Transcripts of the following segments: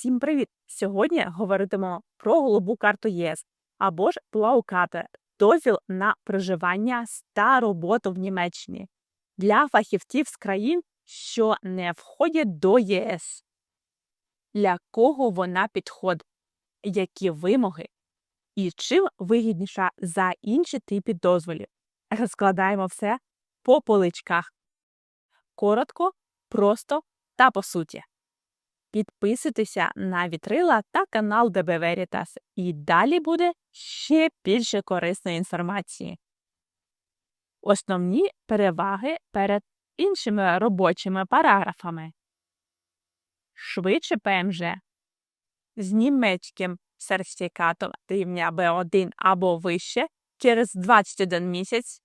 Всім привіт! Сьогодні говоритимемо про голубу карту ЄС або ж Блаукате – дозвіл на проживання та роботу в Німеччині для фахівців з країн, що не входять до ЄС. Для кого вона підходить? Які вимоги? І чим вигідніша за інші типи дозволів? Розкладаємо все по поличках. Коротко, просто та по суті. Підписуйтеся на вітрила та канал ДБ Veritas, і далі буде ще більше корисної інформації. Основні переваги перед іншими робочими параграфами. Швидше ПМЖ з німецьким сертифікатом рівня B1 або вище через 21 місяць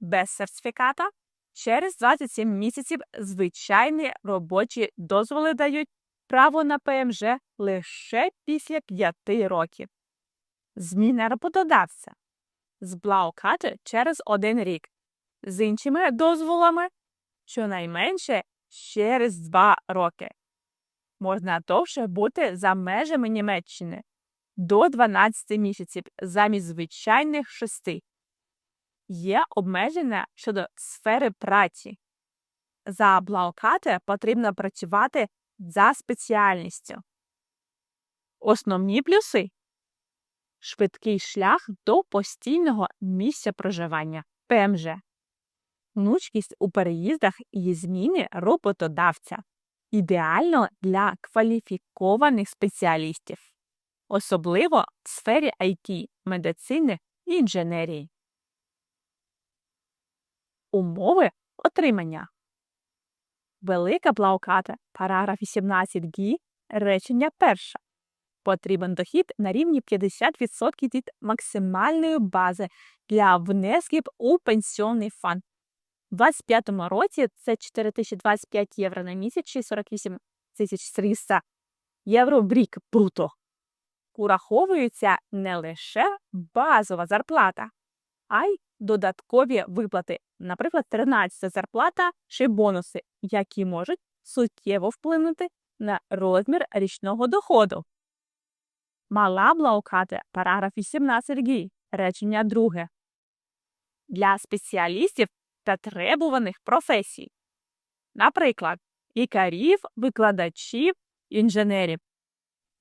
без сертифіката. Через 27 місяців звичайні робочі дозволи дають право на ПМЖ лише після 5 років. Зміна роботодавця з Блаукати через один рік, з іншими дозволами щонайменше через 2 роки. Можна довше бути за межами Німеччини до 12 місяців замість звичайних 6. Є обмеження щодо сфери праці. За Блаукати потрібно працювати за спеціальністю. Основні плюси швидкий шлях до постійного місця проживання ПМЖ, гнучкість у переїздах і зміни роботодавця. Ідеально для кваліфікованих спеціалістів, особливо в сфері IT, медицини і інженерії. Умови отримання Велика блауката, параграф 18 гі, речення перше. Потрібен дохід на рівні 50% від максимальної бази для внесків у пенсіонний фонд. У 2025 році це 4025 євро на місяць чи 48 300 євро в рік бруто. Ураховується не лише базова зарплата, а й додаткові виплати, наприклад, 13 зарплата чи бонуси, які можуть суттєво вплинути на розмір річного доходу. Мала блаукати параграф 18 гі, речення друге. Для спеціалістів та требуваних професій. Наприклад, лікарів, викладачів, інженерів.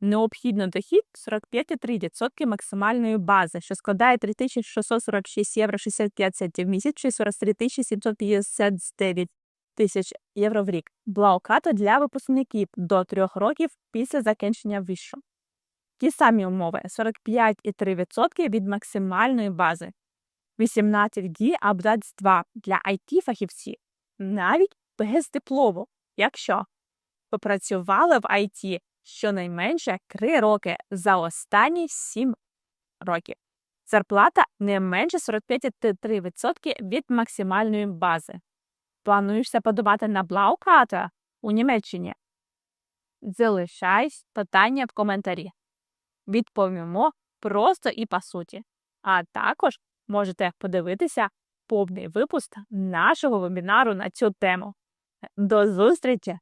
Необхідно дохід 45,3% максимальної бази, що складає 3646 євро 65 центів в місяць чи 43 759 тисяч євро в рік. Блауката для випускників до 3 років після закінчення вишу. Ті самі умови 45,3% від максимальної бази. 18 ді абзац 2 для IT-фахівців навіть без диплому, якщо попрацювали в IT щонайменше 3 роки за останні 7 років. Зарплата не менше 45,3% від максимальної бази. Плануєшся подавати на Блауката у Німеччині? Залишай питання в коментарі. Відповімо просто і по суті. А також можете подивитися повний випуск нашого вебінару на цю тему. До зустрічі!